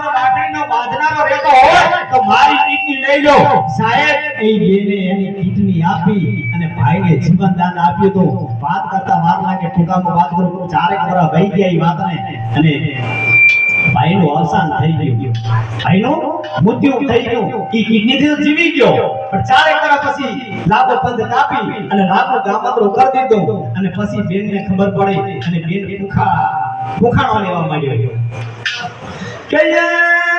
બાંધનારો લાકડીનો બાંધનારો રહેતો હોય તો મારી કિડની લઈ લો. સાહેબ એ બેને એની કિડની આપી અને ભાઈને જીવનદાન આપ્યું તો વાત કરતા વાર લાગે ટૂંકામાં વાત કરું ચારે વર્ષ વહી ગયા એ વાતને. અને ભાઈનું અવસાન થઈ ગયું. ભાઈનું મૃત્યુ થઈ ગયું. એ કિડની થી જીવી ગયો. પણ ચારે કરા પછી લાભો પંથ કાપી અને લાભો ગામતરો કરી દીધો. અને પછી બેનને ખબર પડી અને બેન ભૂખા ભૂખાણો લેવા માંડ્યો. કે યાદ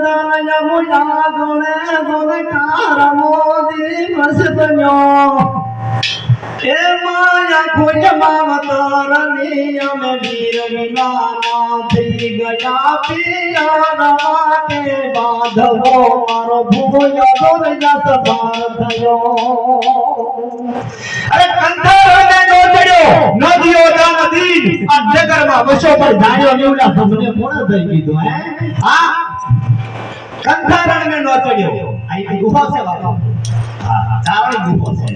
દાન મુયા ગોણે ગોણે કારમો દિવસ બન્યો એ માયા ખોજ માવતરની અમે વીર વિનાના થઈ ગયા પિયા માટે બાંધવો મારો ભૂયો દોર જસ ભાર થયો અરે કંથારોને નો ચડ્યો નદીઓ જા આ જગરમાં વસો પર જાણ્યો નીવડા તમને કોણ થઈ ગીધો હે હા કંથારણ મે નો ચડ્યો આ ગુફા છે બાપા. હા. ચાવડી ગુફો છે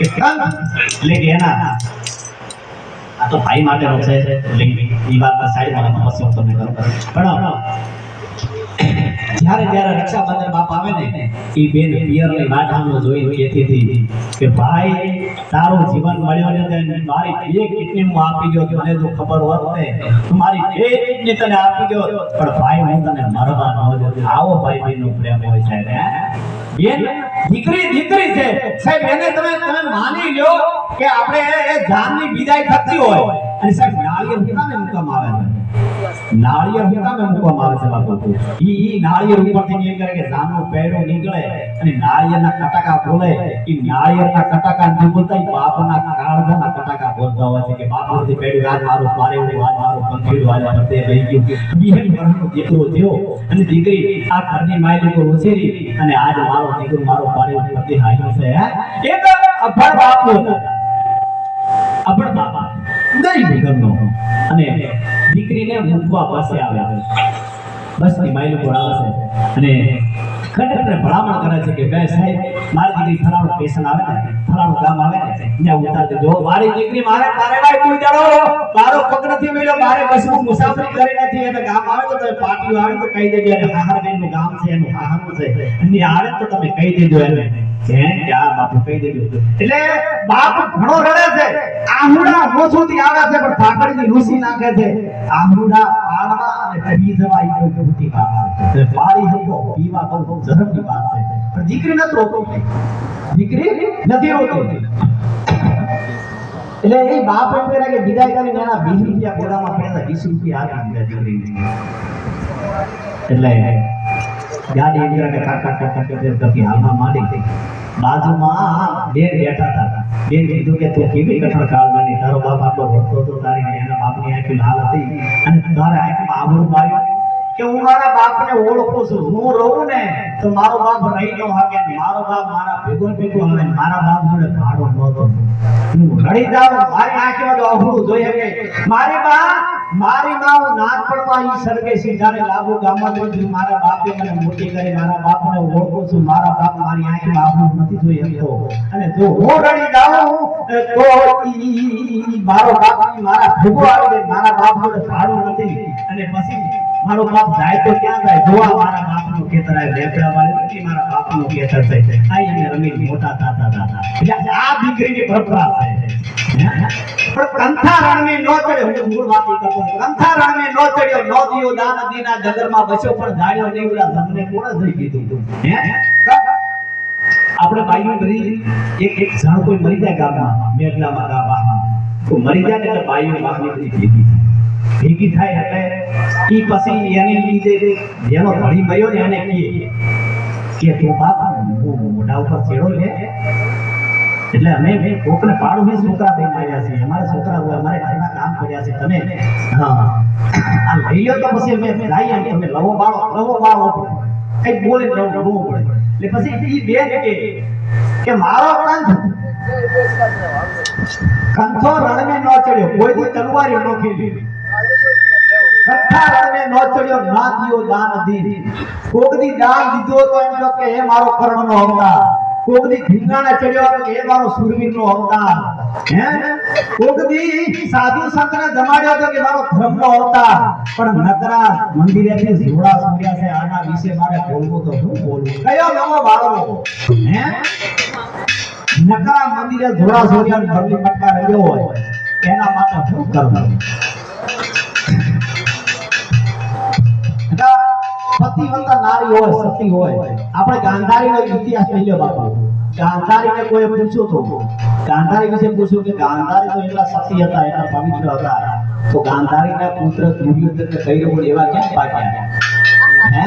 એટલે કે એના આ તો ભાઈ માટેનો છે એટલે એ વાત સાઈડમાં પછી હું તમને કરું પણ જ્યારે જ્યારે રક્ષાબંધન બાપ આવે ને એ બેન પિયરની વાટાનો જોઈ કહેતી હતી કે ભાઈ તારું જીવન મળ્યો ને તે મારી બે કિડની હું આપી ગયો મને જો ખબર હોત ને તો મારી બે કિડની તને આપી ગયો પણ ભાઈ હું તને મરવા ન આવો ભાઈ બેનનો પ્રેમ હોય સાહેબ બેન દીકરી દીકરી છે. સાહેબ, એને તમે તમે માની લ્યો કે આપણે એ જાનની વિદાય થતી હોય. અને સાહેબ, નાળિયેર કેવા કામે મૂકવામાં આવે નાળિયેર હું મૂકવામાં આવે છે બાપુ ઈ ઈ નાળિયેર ઉપરથી એમ કરે કે જાનનો પેરો નીકળે અને નાળિયેરના કટાકા બોલે ઈ નાળિયેરના કટાકા ન બોલતા બાપના કાળજાના કટાકા બોલતા હોય છે કે બાપુથી પેડ્યું આજ મારું પારેવું આજ મારું પંખીડું આજ બધે રહી ગયું. બિહારી પરણનો દીકરો થયો અને દીકરી આ ઘરની માય લોકો ઉછેરી અને આજ મારો દીકરો મારો પારેવું બધે હાલ્યો છે, હે? એ અભણ બાપનો. અભણ બાપા. ગરીબ ઘરનો અને દીકરીને મૂકવા પાસે આવે બસની માઇલ ઉપર આવે છે. અને ખરેખર ભલામણ કરે છે કે, બે સાહેબ, મારી દીકરી ફલાણું સ્ટેશન આવે ને, ફલાણું ગામ આવે ને, ત્યાં ઉતાર દેજો. મારી દીકરી મારે કારેવાય કોઈ દાડો મારો પગ નથી મળ્યો, મારે બસમાં મુસાફરી કરી નથી. એને ગામ આવે તો તમે પાટીઓ આવે તો કહી દેજો. એને હાહારબેનનું ગામ છે, એનું હાહાનું છે. એની આવે તો તમે કહી દેજો એને. દીકરી નથી રોતી દીકરી નથી રોતી એટલે એ બાપ એમ કે વિદાય કરીને એના 20 રૂપિયા ગોળામાં પડ્યા હતા. 20 રૂપિયા આપી દીધા. દીકરીને એટલે ગાડી ઉતરાને કાકા કાકા કે કભી હાલમાં માંડી બાજુમાં બેન બેઠા હતા. બેન કીધું કે તું કેવી કઠણ કાળવાની તારો બાપ આટલો ભરતો હતો, તારી એના બાપની આંખી લાલ હતી. અને તારા આંખમાં આબરૂ આવ્યો કે હું મારા બાપને ઓળખું છું, હું રહું ને તો મારો બાપ રહી ન કે મારો બાપ મારા ભેગો ભેગો આવે મારા બાપ જોડે ભાડો નહોતો. હું રડી જાઉં, મારી આંખમાં તો અઘરું જોઈ શકે. મારી બા મારી માવ નાનપણમાં ઈ સર્ગે છે લાગુ ગામમાં મારા બાપે મને મોટી કરી, મારા બાપને ઓળખું છું, મારા બાપ મારી આંખમાં બાપુ નથી જોઈ શકતો. અને જો હું રડી જાઉં, તો મારો બાપ મારા ભેગો આવે મારા બાપ મને ભાડું નથી. અને પછી મારો બાપ જાય તો ક્યાં જાય? જોવા મારા બાપનું ખેતર આવે, લેપડા વાળી નથી મારા છે આ રમી મોટા થતા થતા. એટલે આ દીકરીની પરંપરા છે. પણ કંથા આપણે બધી એક એક જણ કોઈ મરી જાય ગામમાં, મેઘલામાં ગામમાં તો મરી જાય એટલે બાઈઓ વાહની બધી ભેગી થાય એટલે ઈ પછી એને લીધે જેનો ભણી ગયો ને એને કહે કે તું બાપ મોઢા ઉપર ચેડો લે એટલે અમે કોકને પાડું મેં છોકરા દઈને આવ્યા છીએ. અમારે છોકરા અમારે ઘરના કામ કર્યા છે. તમે હા, આ લઈ લો તો પછી અમે લાવીએ ને તમે લવો બાળો લવો બાળો. પડે કઈ બોલે લવો પડે. એટલે પછી એ બેન કે કે મારો કંઠ કંઠો રણમે ન ચડ્યો, કોઈ દી તલવારી ન ખેલી. કથા પણ નકરા છે, આના વિશે મારે બોલવું તો શું બોલવું કયો નવો વાળો? હે? નકરા મંદિરે જોડા સૂર્યા ભરલી મટકા રહ્યો હોય, એના માટે શું કરવું પતિવંતા નારી હોય સતી હોય. આપણે ગાંધારીનો ઇતિહાસ લઈ બાપુ. ગાંધારીને કોઈ પૂછ્યું તો ગાંધારી વિશે પૂછ્યું કે ગાંધારી તો એટલા સતી હતા એટલા પવિત્ર હતા. તો ગાંધારીના પુત્ર દુર્યોધનને કૈરવો એવા કેમ પાક્યા હે?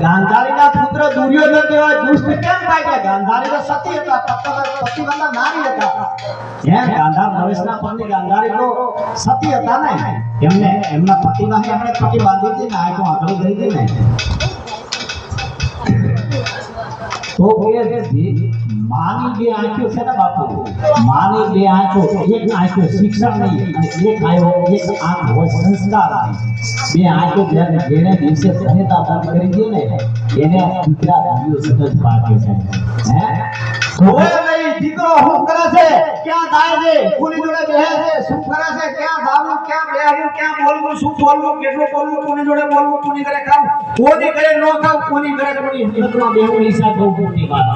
ગાંધારીના પુત્ર દુર્યોધન જેવા દુષ્ટ કેમ પાક્યા ગાંધારી તો સતી હતા પતિ- પતિવંતા નારી હતા. હે ગાંધાર નરેશના પત્ની ગાંધારી તો સતી હતા ને? એમને, એમના પતિમાં એમણે પતિ બાંધી હતી ને, આ તો આગળ કરી હતી ને. તો માની બે આંખો છે ને બાપુ? માની બે આંખો, એક આંખો શિક્ષણ નહીં અને એક આંખો, એક આંખ હોય સંસ્કાર બે આંખો જ્યારે જેને દિવસે સહેતા બંધ કરી દે ને, એને દીકરા ભાઈઓ સતત પાકે છે. હે? દીકરો શું કરે છે? ક્યાં જાય છે. કોની જોડે બેહે છે. શું કરે છે? ક્યાં જાવું ક્યાં બેહવું, ક્યાં બોલવું, શું બોલવું, કેટલું બોલવું, કોની જોડે બોલવું, કોની ઘરે ખાવ, કોની ઘરે ન ખાવ, કોની ઘરે કોની હિંમતમાં બેહવું હિસાબ બહુ મોટી વાત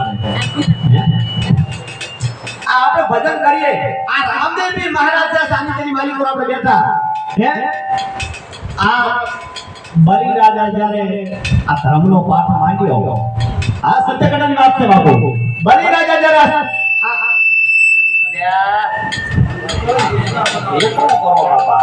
આ આપણે ભજન કરીએ. આ રામદેવજી મહારાજ છે, સાનિધ્યની માલિકો આપણે બેઠા. હે? આ બલિ રાજા જ્યારે આ ધર્મનો પાઠ માંડ્યો. આ સત્યકટન વાત છે બાપુ. બલિ રાજા જ્યારે ya itu kalau apa